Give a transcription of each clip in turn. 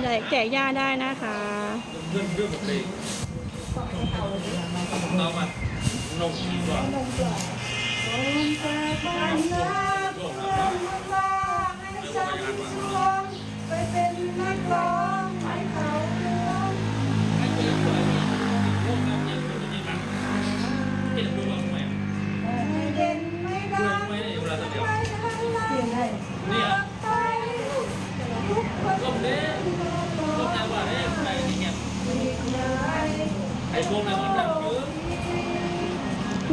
แจกหญ้าได้นะคะเพื่อนเพื่อนผมเองเอามานมดีกว่าโลกนะไปเป็นนักร้อง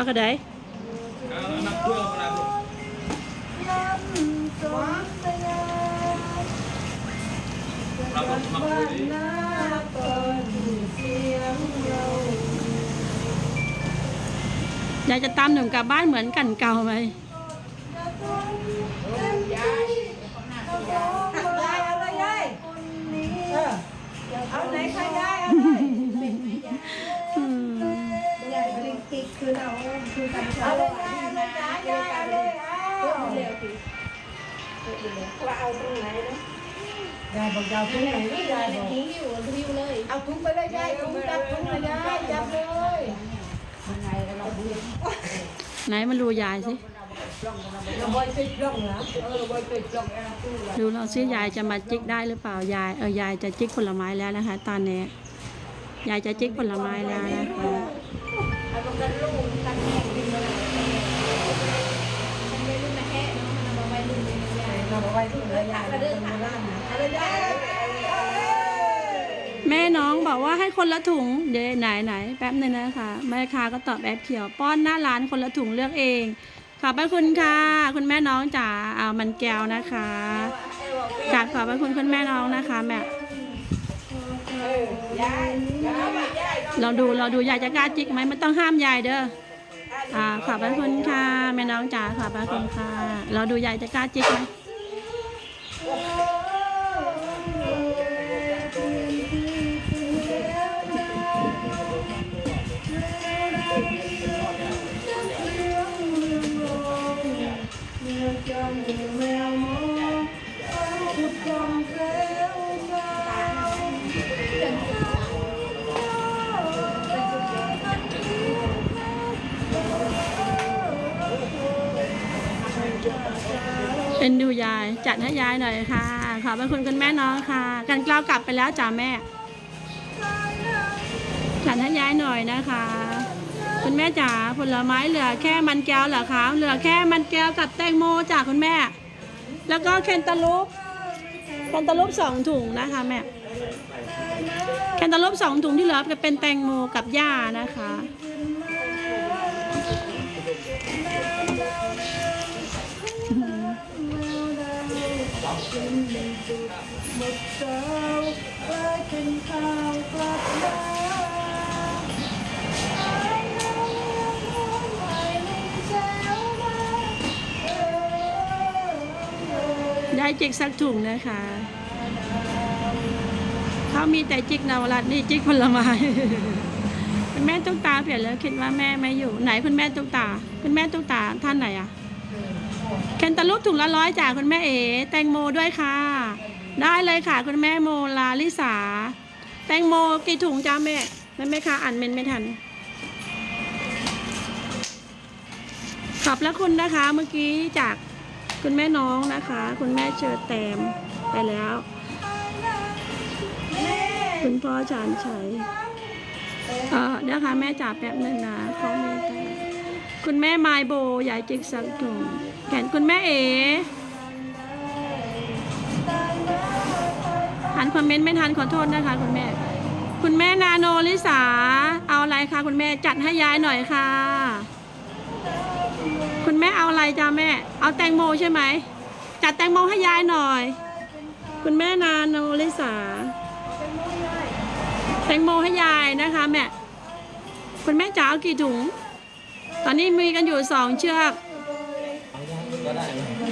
ราอยากจะตามหนุ่มกลับบ้านเหมือนกันเก่าไหมอย่าทนเต็มที่เอาของยายเอาเลยยายคนนี้เอาไหนใครได้ เอาเลยยายเลยจ้ายายเอาเลยเอาเร็วสิว่าเอาตรงไหนนะยายบอกยาวที่ไหนนี่ยายบอกทิ้งอยู่ทิ้งเลย เอาถุงไปเลยยายถุงจับถุงเลยยายจับเลยยังไงก็เราดูไหนมาดูยายสิลองนะเออบอยติดกล้องดูเราซิยายจะมาจิกได้หรือเปล่ายายเออยายจะจิกผลไม้แล้วนะคะ ตอนนี้ยายจะจิกผลไม้แล้วนะคะ ใหญ่เราบอยถุงเลยายเราเป็นโบราณนะเอาเลยยายแม่น้องบอกว่าให้คนละถุง เดี๋ยวไหนไหนแป๊บหนึ่งนะคะ แม่ค้าก็ตอบแอปเขียว ป้อนหน้าร้านคนละถุงเลือกเอง ขอบพระคุณค่ะ คุณแม่น้องจ๋าเอามันแก้วนะคะกราบขอบพระคุณคุณแม่น้องนะคะแม่เราดูเราดูยายจะกล้าจิกไหมไม่ต้องห้ามยายเด้ออ่าขอบพระคุณค่ะ แม่น้องจ๋าขอบพระคุณค่ะ เราดูยายจะกล้าจิกไหม เอ็นดูยาย จัดให้ยายหน่อยค่ะ ขอบพระคุณคุณแม่น้องค่ะ กันกล้าวกลับไปแล้วจ้าแม่ จัดให้ยายหน่อยนะคะ คุณแม่จ๋าผลไม้เหลือแค่มันแก้วเหรอคะ เหลือแค่มันแก้วกับแตงโมจ้าคุณแม่ แล้วก็เคนตาลูปเคนตาลูปสองถุงนะคะแม่เคนตาลูปสองถุงที่เหลือจะเป็นแตงโมกับย่านะคะ หมดเช้าไปกินข้าวกลายังคงไม่มีแซวมาได้จิกสักถุงนะคะเขามีแต่จิกนาวรัตน์นี่จิกผลไม้คุณแม่ตุ๊กตาเปลี่ยนแล้วคิดว่าแม่ไม่อยู่ไหนคุณแม่ตุ๊กตาคุณแม่ตุ๊กตาท่านไหนอะ แคนตาลูปถุงละร้อยจ้าคุณแม่เอ๋แตงโมด้วยค่ะ ได้เลยค่ะ คุณแม่โมลาลิสา แตงโมกี่ถุงจ้าแม่แม่แม่ค่ะอ่านเมนไม่ทัน ขอบพระคุณนะคะ เมื่อกี้จากคุณแม่น้องนะคะ คุณแม่เชิญแตมไปแล้ว คุณพ่อชานชัยเออเดี๋ยวค่ะแม่จ่าแป๊บนึงนะเขาเมตตา คุณแม่ไมายโบยายจิกสักถุงแขนคุณแม่เอ๋ทันคอมเมนต์ไม่ทันขอโทษนะคะ คุณแม่ คุณแม่นาโนลิสาเอาอะไรคะคุณแม่จัดให้ยายหน่อยค่ะ คุณแม่เอาอะไรจ้าแม่ เอาแตงโมใช่ไหมจัดแตงโมให้ยายหน่อย คุณแม่นาโนลิสาแตงโมให้ยายนะคะแม่คุณแม่จ๋าเอากี่ถุง ตอนนี้มีกันอยู่สองเชือก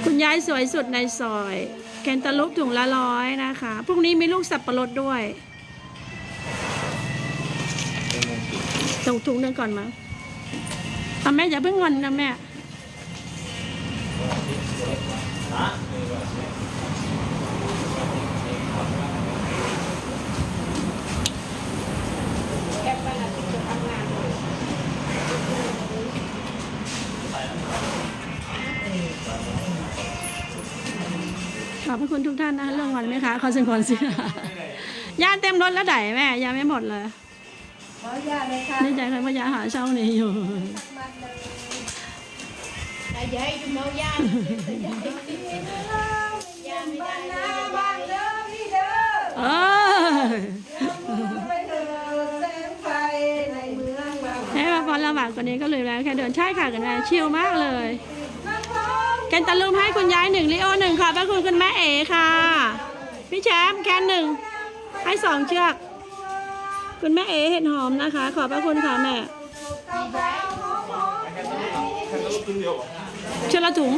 คุณยายสวยสุดในซอย แคนตาลูปถุงละร้อยนะคะ พรุ่งนี้มีลูกสับปะรดด้วยส่งถุงหนึ่งก่อนมาเอาแม่อย่าเพิ่งงอนนะแม่ พระคุณทุกท่านนะเรื่องวันไหมคะขอสินขอเสียยาเต็มรถแล้วไดแม่ยังไม่หมดเลยขออนุญาตเลยค่ะนี่ใจใครพยาหาเช่านี่อยู่มันเลยแต่ยายจะเมายายามบ้านนาบ้านเด้อพี่เด้อเออไปเถิดแสงไฟในเมืองบางให้มาพอระบาดกว่านี้ก็เลยแล้วแค่เดินใช่ค่ะกันแม่ชิลมากเลยนค รแกนตะลุมให้คุณยายหนึ่งลิโอหนึ่งค่ะพระคุณคุณแม่เอค่ะ พี่แชมป์แคนหนึ่งให้สองเชือก คุณแม่เอเห็ดหอมนะคะ ขอบพระคุณค่ะแม่เชือกละถุง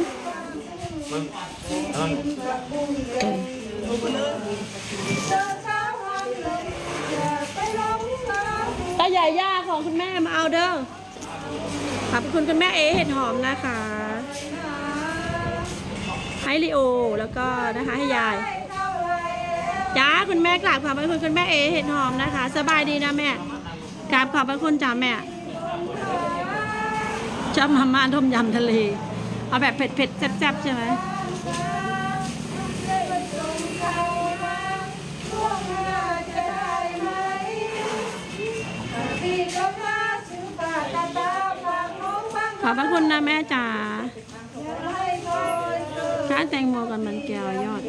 ตาใหญ่ย่าของคุณแม่มาเอาเด้อขอบพระคุณคุณแม่เอเห็ดหอมนะคะ ให้ลิโอ แล้วก็นะคะให้ยายจ้าคุณแม่กราบขอบพระคุณคุณแม่เอเห็ดหอมนะคะ สบายดีนะแม่กราบขอบพระคุณจ้าแม่ชอบมาม่าต้มยำทะเล เอาแบบเผ็ดเผ็ดๆแซ่บๆใช่ไหมได้มาส่งเขามาล่วงหน้าจะไหมพี่ก็มาซื้อปลาตาตาฝากน้องบ้างขอบพระคุณนะแม่จ๋าให้คอยเกิด ช้า แตงโมกันมันแก้วยอด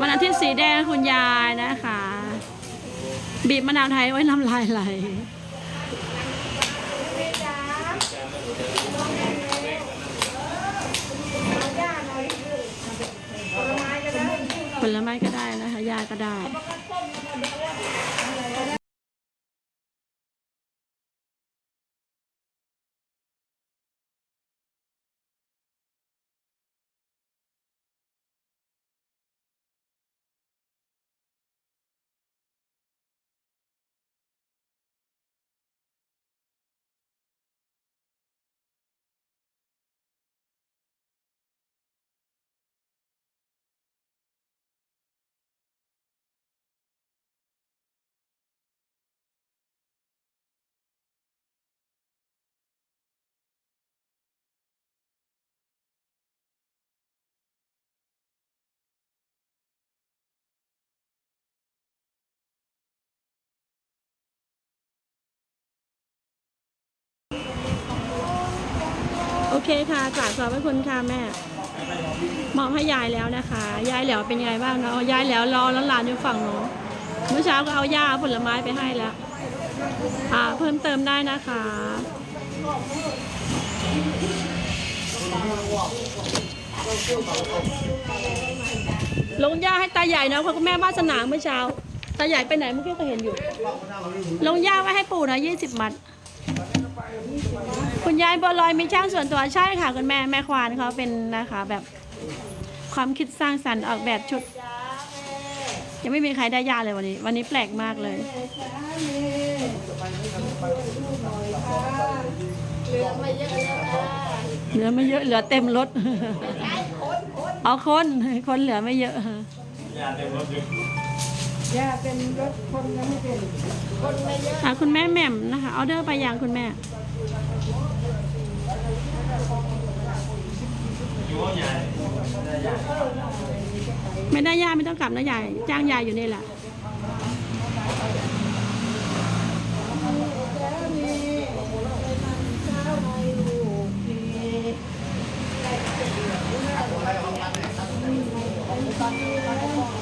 วันอาทิตย์สีแดงคุณยายนะคะ บีบมะนาวไทยไว้น้ำลายไหลผลไม้ก็ได้ ยาก็ได้ เคค่ะกราบขอบพระคุณค่ะแม่มอบให้ยายแล้วนะคะ ยายแล้วเป็นยังไงบ้างเนาะยายแล้วรอแล้วหลานอยู่ฝั่งโน้นเมื่อเช้าก็เอายาผลไม้ไปให้แล้ว อ่า เพิ่มเติมได้นะคะ ลงยาให้ตาใหญ่เนาะเพราะแม่วาสนาเมื่อเช้า ตาใหญ่ไปไหนเมื่อกี้ก็เห็นอยู่ ลงยาไว้ให้ปู่นะยี่สิบมัด คุณยายบัวลอยมีช่างส่วนตัวใช่ค่ะ คุณแม่แม่ควานเขาเป็นนะคะแบบความคิดสร้างสรรค์ออกแบบชุด ยังไม่มีใครได้ยาเลยวันนี้ วันนี้แปลกมากเลย เหลือมาเยอะแล้วค่ะเหลือไม่เยอะเหลือเต็มรถ เอาคนคนเหลือไม่เยอะ ยาเต็มรถอยู่ ย่าเป็นรถคนยังไม่เป็นคนไมาเยอะอะคุณแม่แหม่มนะคะออเดอร์ไปยังคุณแม่ อยู่ห้องใหญ่ไม่ได้ยาไม่ต้องกลับนะยายจ้างยายอยู่นี่แหละ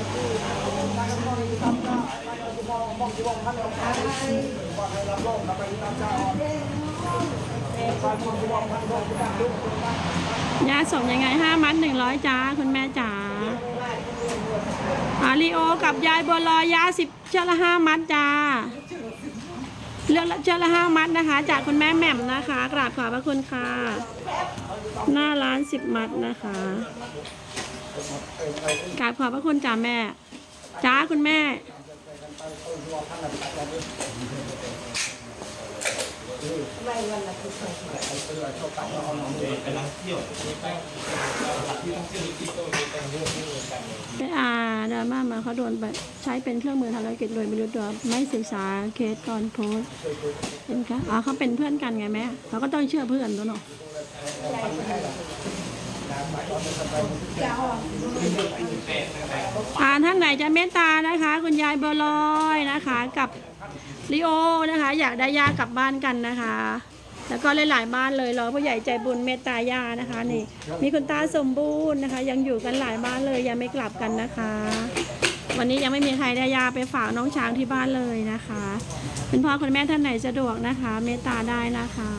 อ ยาส่งยังไงห้ามัดหนึ่งร้อยจ้า คุณแม่จ๋าอาริโอกับยายบัวลอยยาสิบเชือกละห้ามัดจ้าเลือกเชือกละห้ามัดนะคะ จากคุณแม่แหม่มนะคะ กราบขอบพระคุณค่ะ หน้าร้านสิบมัดนะคะ กราบขอบพระคุณจ้าแม่ จ้าคุณแม่ไม่วันละทุกคนไปนักเที่ยวไปรักที่ท่องเที่ยวไปอาดราม่ามาเขาโดนใช้เป็นเครื่องมือทำธุรกิจโดยไม่รู้ตัวไม่ศึกษาเคสก่อนโพสต์เห็นคะอ๋อเขาเป็นเพื่อนกันไงแม่เขาก็ต้องเชื่อเพื่อนตัวเนาะ จะอ่อนท่านไหนจะเมตตานะคะ คุณยายบัวลอยนะคะ กับลิโอนะคะ อยากได้ยากลับบ้านกันนะคะ แล้วก็หลายๆบ้านเลยรอผู้ใหญ่ใจบุญเมตตายานะคะนี่ มีคุณตาสมบูรณ์นะคะ ยังอยู่กันหลายบ้านเลยยังไม่กลับกันนะคะ วันนี้ยังไม่มีใครได้ยาไปฝากน้องช้างที่บ้านเลยนะคะคุณพ่อคุณแม่ท่านไหนสะดวกนะคะ เมตตาได้นะคะ